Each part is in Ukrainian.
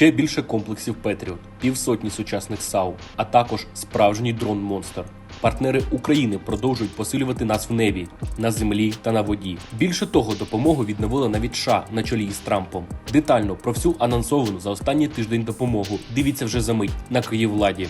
ще більше комплексів Петріот, півсотні сучасних САУ, а також справжній дрон Монстр. Партнери України продовжують посилювати нас в небі, на землі та на воді. Більше того, допомогу відновили навіть США на чолі із Трампом. Детально про всю анонсовану за останній тиждень допомогу. Дивіться вже за мить на Київладі.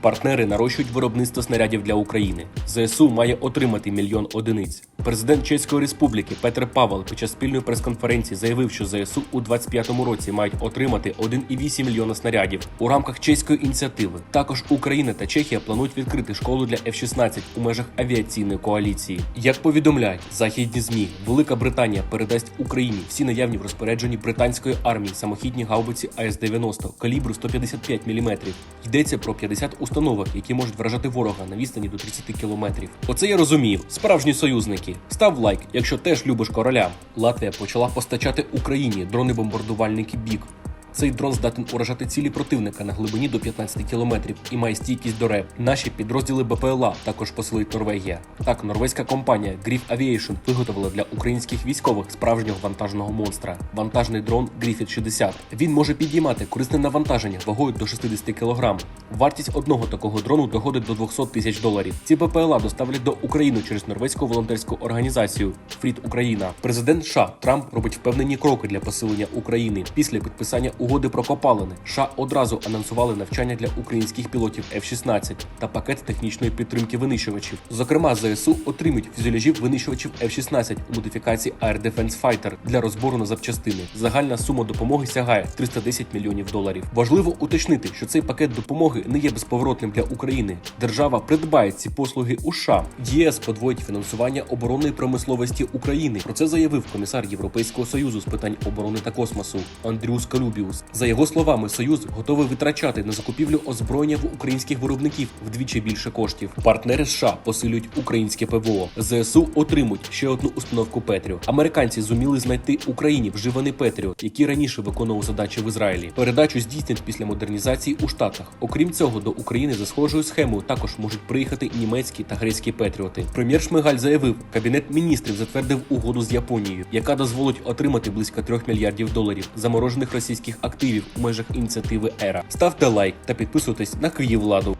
Партнери нарощують виробництво снарядів для України. ЗСУ має отримати мільйон одиниць. Президент Чеської Республіки Петр Павел під час спільної прес-конференції заявив, що ЗСУ у 2025 році мають отримати 1,8 мільйона снарядів у рамках чеської ініціативи. Також Україна та Чехія планують відкрити школу для F-16 у межах авіаційної коаліції. Як повідомляють західні змі, Велика Британія передасть Україні всі наявні в розпорядженні британської армії самохідні гаубиці АС-90 калібру 155 мм. Йдеться про 50 установок, які можуть вражати ворога на відстані до 30 кілометрів. Оце я розумію. Справжні союзники. Став лайк, якщо теж любиш короля. Латвія почала постачати Україні дрони-бомбардувальники Бік. Цей дрон здатен уражати цілі противника на глибині до 15 кілометрів і має стійкість до РЕП. Наші підрозділи БПЛА також посилить Норвегія. Так, норвезька компанія Griff Aviation виготовила для українських військових справжнього вантажного монстра. Вантажний дрон Griffith 60. Він може підіймати корисне навантаження вагою до 60 кг. Вартість одного такого дрону доходить до 200 тисяч доларів. Ці БПЛА доставлять до України через норвезьку волонтерську організацію Фріт Україна. Президент США Трамп робить впевнені кроки для посилення України після підписання угоди про копалини. США одразу анонсували навчання для українських пілотів F-16 та пакет технічної підтримки винищувачів. Зокрема, ЗСУ отримують фюзеляжів винищувачів F-16 у модифікації Air Defense Fighter для розбору на запчастини. Загальна сума допомоги сягає 310 мільйонів доларів. Важливо уточнити, що цей пакет допомоги не є безповоротним для України. Держава придбає ці послуги у США. ЄС подвоїть фінансування оборонної промисловості України. Про це заявив комісар Європейського союзу з питань оборони та космосу Андрюс Калюбіус. За його словами, союз готовий витрачати на закупівлю озброєння в українських виробників вдвічі більше коштів. Партнери США посилюють українське ПВО. ЗСУ отримують ще одну установку Петріо. Американці зуміли знайти Україні вживаний Петріо, який раніше виконував задачі в Ізраїлі. Передачу здійснять після модернізації у Штатах. Окрім цього, до України за схожою схемою також можуть приїхати німецькі та грецькі Петріоти. Прем'єр Шмигаль заявив, кабінет міністрів затвердив угоду з Японією, яка дозволить отримати близько 3 мільярдів доларів заморожених російських активів у межах ініціативи ЕРА. Ставте лайк та підписуйтесь на Київладу.